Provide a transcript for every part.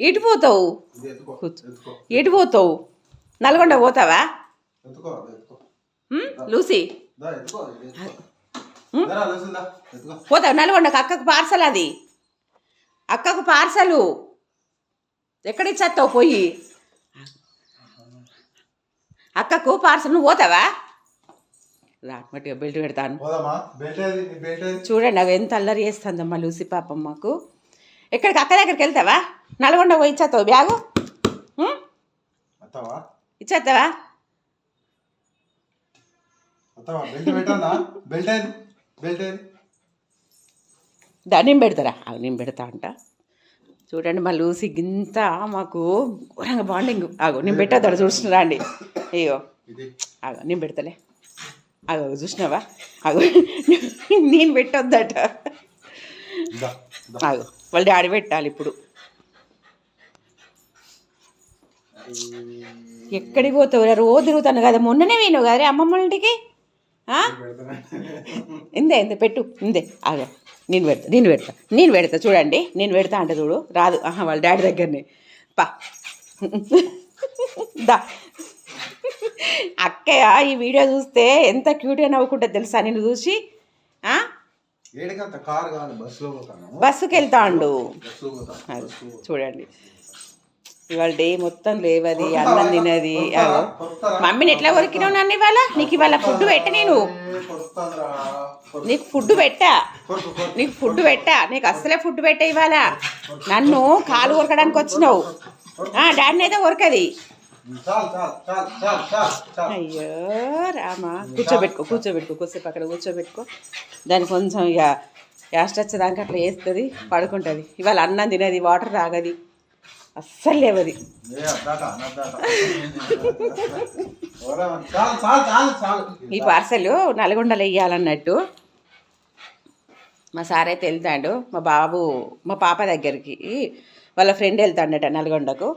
ఎటు పోతావు? ఎటు పోతావు? నల్గొండ పోతావా? లూసీ. పోతావు నల్గొండకు అక్కకు పార్సల్ అది. అక్కకు పార్సలు. ఎక్కడిచ్చేస్తావు పోయి? అక్కకు పార్సల్. నువ్వు పోతావా? రామటిగా బెల్ట్ పెడతాను. చూడండి అవి ఎంత అల్లరి చేస్తుందమ్మా లూసి పాపం మాకు. ఎక్కడికి? అక్క దగ్గరికి వెళ్తావా? నల్గొండ పోయి ఇచ్చేస్తావు బ్యాగు? ఇచ్చేస్తావా? దా నేను పెడతారా? అవి నేను పెడతా అంట. చూడండి మా లూసి గింత మాకు ఘోరంగా బాండింగ్. ఆగు నేను పెట్టేద్దాడు చూస్తున్నారా అండి అయ్యో ఆగు నేను పెడతలే. ఆగు చూసినావా? ఆగు నేను పెట్టొద్దట. ఆగు. వాళ్ళ డాడీ పెట్టాలి ఇప్పుడు. ఎక్కడికి పోతావు? రోజు తిరుగుతాను కదా. మొన్ననే పోయినావు కదా రే అమ్మమ్మ ఇంటికి? ఇందే ఇందే పెట్టు. ఇందే అదే నేను పెడతా నేను పెడతా. నేను పెడతా చూడండి. నేను పెడతా అంటే చూడు. రాదు. ఆహా వాళ్ళ డాడీ దగ్గరనే. పా. దా. అక్కయ్య ఈ వీడియో చూస్తే ఎంత క్యూట్గా నవ్వుకుంటుంది తెలుసా? నేను చూసి? బస్సుకి వెళ్తాండు. చూడండి. ఇవాళ డే మొత్తం లేవది అన్నం తినది. మమ్మీని ఎట్లా కొరికినావు నన్ను ఇవాళ? నీకు ఇవాళ ఫుడ్ పెట్ట నేను? నీకు ఫుడ్ పెట్టా. నీకు ఫుడ్ పెట్టా? నీకు అస్సలే ఫుడ్ పెట్టా ఇవాళ? నన్ను కాలు కొరకడానికి వచ్చినావు. ఆ, డాడీని అయితే కొరకది. అయ్యో రామా. కూర్చోబెట్టుకో కూర్చోబెట్టుకో కూర్చోపు అక్కడ కూర్చోబెట్టుకో. దానికి కొంచెం ఇక యాస్ట్ వచ్చేదానికి అట్లా వేస్తుంది పడుకుంటుంది. ఇవాళ అన్నం తినది వాటర్ తాగది. అస్సలు లేవది. ఈ పార్సల్ నల్గొండలో వేయాలన్నట్టు మా సార్ అయితే వెళ్తాడు మా బాబు మా పాప దగ్గరికి. వాళ్ళ ఫ్రెండ్ వెళ్తాడట నల్గొండకు.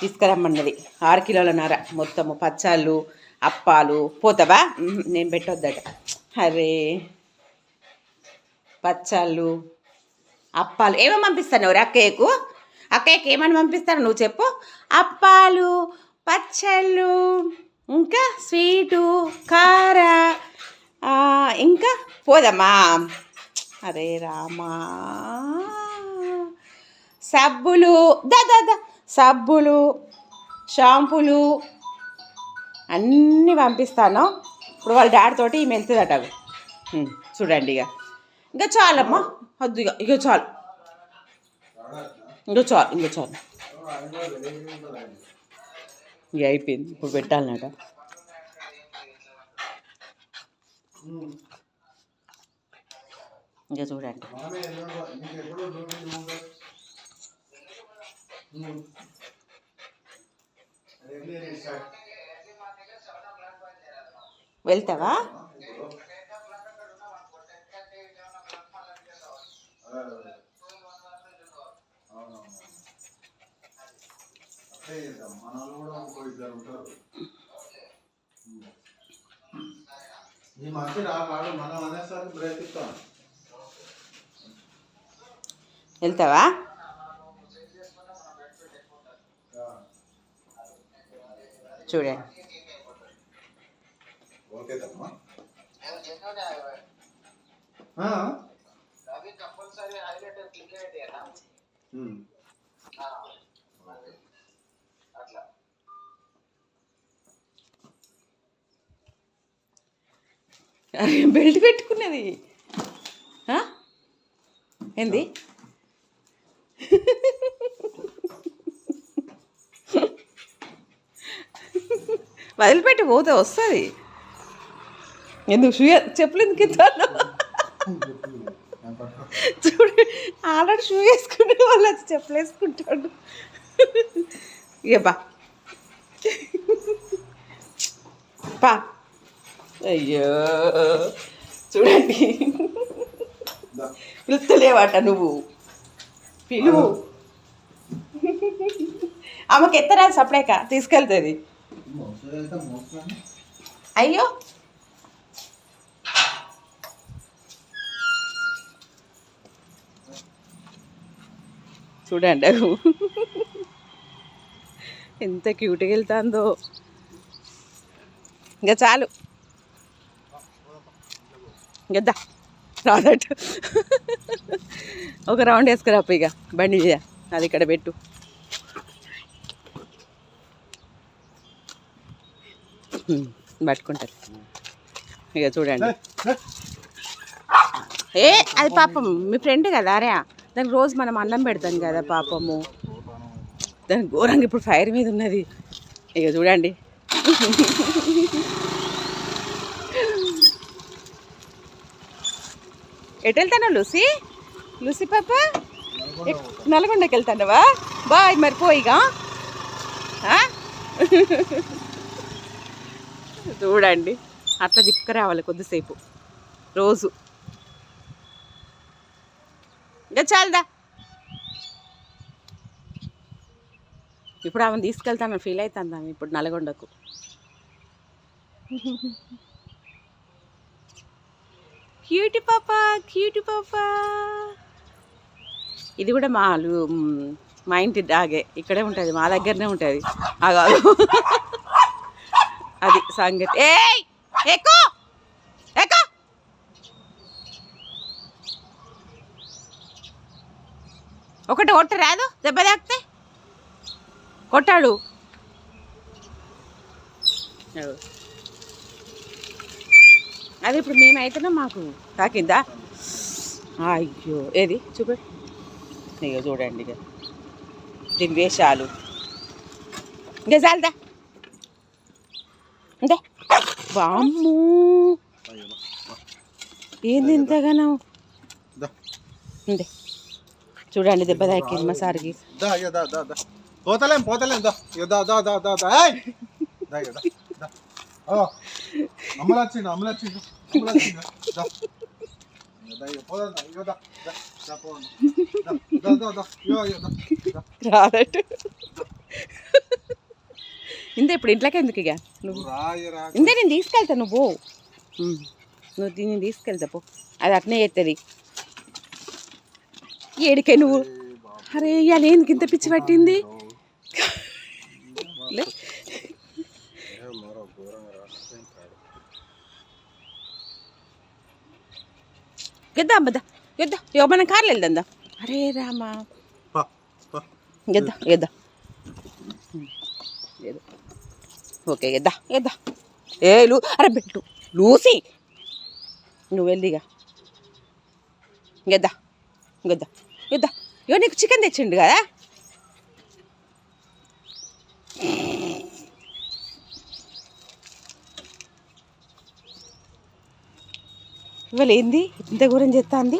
తీసుకురమ్మన్నది. ఆరు కిలోల నర మొత్తము పచ్చాళ్ళు అప్పాలు. పోతావా? నేను పెట్టొద్దట. అరే పచ్చాళ్ళు అప్పాలు. ఏమేమి పంపిస్తాను అక్కయ్యకు? అక్కయ్యకి ఏమని పంపిస్తాను నువ్వు చెప్పు. అప్పాలు పచ్చళ్ళు ఇంకా స్వీటు కార ఇంకా పోదమ్మా. అరే రామా. సబ్బులు. దా దా దా. సబ్బులు షాంపులు అన్నీ పంపిస్తాను. ఇప్పుడు వాళ్ళ డాడీ తోటి ఈమె వెళ్తుందట అవి. చూడండి ఇక. ఇంకా చాలమ్మా. వద్దు ఇక ఇక చాలు. ఇంకా చాలు ఇంకా చాలు. ఇక అయిపోయింది. ఇప్పుడు పెట్టాలన్నట ఇంకా చూడండి. ఉంటారు. ఈ మధ్య రాడు మనం అనేసరికి ఇస్తాం వెళ్తావా చూడండి బెల్ట్ పెట్టుకున్నది. ఆ? ఏంది? వదిలిపెట్టి పోతే వస్తుంది. ఎందుకు? షూ చెప్పులు ఎందుకు ఇస్తాను నేను పట్టుకో. చూడు ఆల్రెడీ షూ వేసుకునే వాళ్ళు వచ్చి చెప్పులు వేసుకుంటాడు ఇక బా. పా అయ్యో. చూడండి. పిలుస్తలేవాట నువ్వు. పిలువు. ఆమెకి ఎత్తరా సప్లైక తీసుకెళ్తుంది. అయ్యో. చూడండి. ఎంత క్యూట్గా వెళ్తుందో. ఇంకా చాలు. ఇంకా రాదట్టు. ఒక రౌండ్ వేసుకురాపు ఇక. బండి మీద. అది ఇక్కడ పెట్టు. పట్టుకుంటారు. ఇక చూడండి. ఏ అది పాపం మీ ఫ్రెండ్ కదా అరే. దానికి రోజు మనం అన్నం పెడతాం కదా పాపము. దాని ఘోరంగా ఇప్పుడు ఫైర్ మీద ఉన్నది. ఇక చూడండి. ఎటు వెళ్తాను లూసి? లూసి పాప? నల్గొండకి వెళ్తానవా బాయ్ మరి పోయిగా. ఆ? చూడండి. అట్లా తిప్పుకురావాలి కొద్దిసేపు. రోజు. ఇంకా చాలదా? ఇప్పుడు ఆమెను తీసుకెళ్తాను ఫీల్ అవుతుంది ఆమె ఇప్పుడు నల్గొండకు. క్యూటి పాప క్యూటి పాప ఇది కూడా మాలు మా ఇంటి డాగే. ఇక్కడే ఉంటుంది మా దగ్గరనే ఉంటుంది. కాదు. అది సంగతి. ఏ ఎక్కు! ఎక్కు! ఒకటి కొట్ట రాదు? దెబ్బ తాకితే? కొట్టాడు. అది ఇప్పుడు మేమైతేనే మాకు తాకిందా? అయ్యో! ఏది? చూపి. ఇక చూడండి ఇక దీని వేషాలు. ఇంకా చాలదా అంటే బామ్ము ఏంది ఇంతగానో ఉంది చూడండి దెబ్బ తాకింది మా సార్కి. పోతలేం పోతలేం దా. ఇక దా దా దా దా దా ఏయ్ దా ఇక దా దా ఓ అమ్మలు వచ్చిండు అమ్మలు వచ్చిండు అమ్మలు వచ్చిండు దా ఇక దా ఇక పోదాం దా ఇక దా దా దా పోదాం దా దా దా దా ఇగో ఇగో దా దా రాదట ఇంత ఇప్పుడు ఇంట్లోకి ఎందుకు ఇక? నువ్వు? ఇంతే నేను తీసుకెళ్తా నువ్వు. నువ్వు దీన్ని తీసుకెళ్తా పో. అది అట్నే చేస్తుంది ఏడికే నువ్వు? అరే ఇవాళ ఇంత పిచ్చి పట్టింది. గద్దా అబ్బద్దా గద్దా. ఇక మనం కార్లు వెళ్దా అరే రామా. గద్దా గద్దా. ఓకే ఎద్దా ఎద్దా ఏ లూ అరే పెట్టు లూసి నువ్వు వెళ్ళిగా గెద్దా గద్దా గద్దా ఇగో నీకు చికెన్ తెచ్చిండు కదా ఇవాళ ఏంది ఇంత గురించి చేస్తా అంది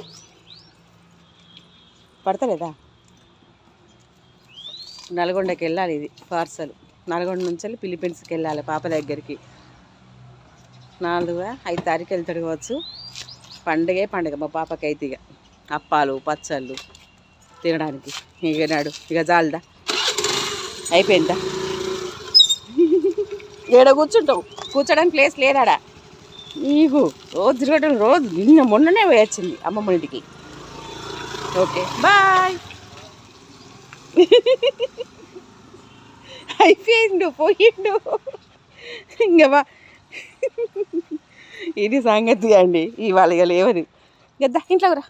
పడతలేదా నల్గొండకి వెళ్ళాలి ఇది పార్సల్ నల్గొండ నుంచి వెళ్ళి ఫిలిపీన్స్కి వెళ్ళాలి పాప దగ్గరికి. నాలుగు ఐదు తారీఖు వెళ్తాడు కావచ్చు. పండగే పండుగ మా పాపకి అయితే ఇక అప్పాలు పచ్చళ్ళు తినడానికి. ఇక నాడు ఇక జాలదా అయిపోయిందా? ఏడ కూర్చుంటావు? కూర్చోడానికి ప్లేస్ లేదాడా? నీకు రోజు తిరగడం రోజు నిన్న మొన్ననే వచ్చింది అమ్మమ్మ ఇంటికి. Okay bye. అయిపోయిండు పోయిండు. ఇంకవా ఇది సంగతి అండి ఇవాళ ఇక లేవది. గద్దా ఇంట్లోకి రా.